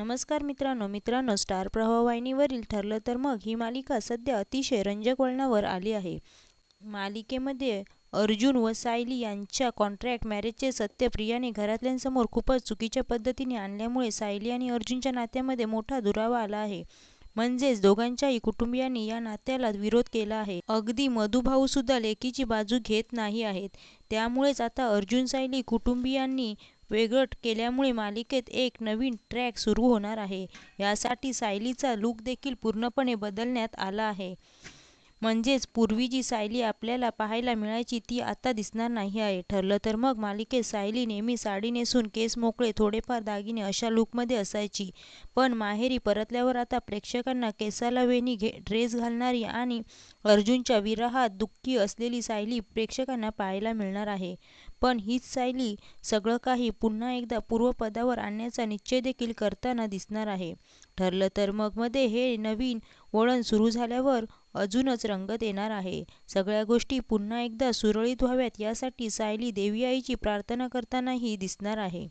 नमस्कार मित्रांनो मित्रांनो स्टार प्रभावाहिनीवरील ठरलं तर मग ही मालिका सध्या अतिशय रंजक वळणावर आली आहे. मालिकेमध्ये अर्जुन व सायली यांच्या कॉन्ट्रॅक्ट मॅरेजचे सत्य प्रियाने घरातल्यांसमोर खूपच चुकीच्या पद्धतीने आणल्यामुळे सायली आणि अर्जुनच्या नात्यामध्ये मोठा दुरावा आला आहे. म्हणजेच दोघांच्याही कुटुंबियांनी या नात्याला विरोध केला आहे. अगदी मधुभाऊ सुद्धा लेकीची बाजू घेत नाही आहेत. त्यामुळेच आता अर्जुन सायली कुटुंबियांनी वेगळं केल्यामुळे मालिकेत एक नवीन ट्रॅक सुरू होणार आहे. यासाठी सायलीचा लुक देखील पूर्णपणे बदलण्यात आला आहे. म्हणजेच पूर्वी जी सायली आपल्याला पाहायला मिळायची ती आता दिसणार नाही आहे. ठरलं तर मग मालिकेत सायली नेहमी साडी नेसून केस मोकळे थोडेफार दागिने अशा लुकमध्ये असायची. पण माहेरी परतल्यावर आता प्रेक्षकांना केसाला वेणी घे ड्रेस घालणारी आणि अर्जुनच्या विरहात दुःखी असलेली सायली प्रेक्षकांना पाहायला मिळणार आहे. पण हीच सायली सगळं काही पुन्हा एकदा पूर्वपदावर आणण्याचा निश्चय देखील करताना दिसणार आहे. ठरलं तर मग मध्ये हे नवीन वळण सुरू झाल्यावर अजूनच रंगत येणार आहे. सगळ्या गोष्टी पुन्हा एकदा सुरळीत व्हाव्यात यासाठी सायली देवी आईची प्रार्थना करतानाही दिसणार आहे.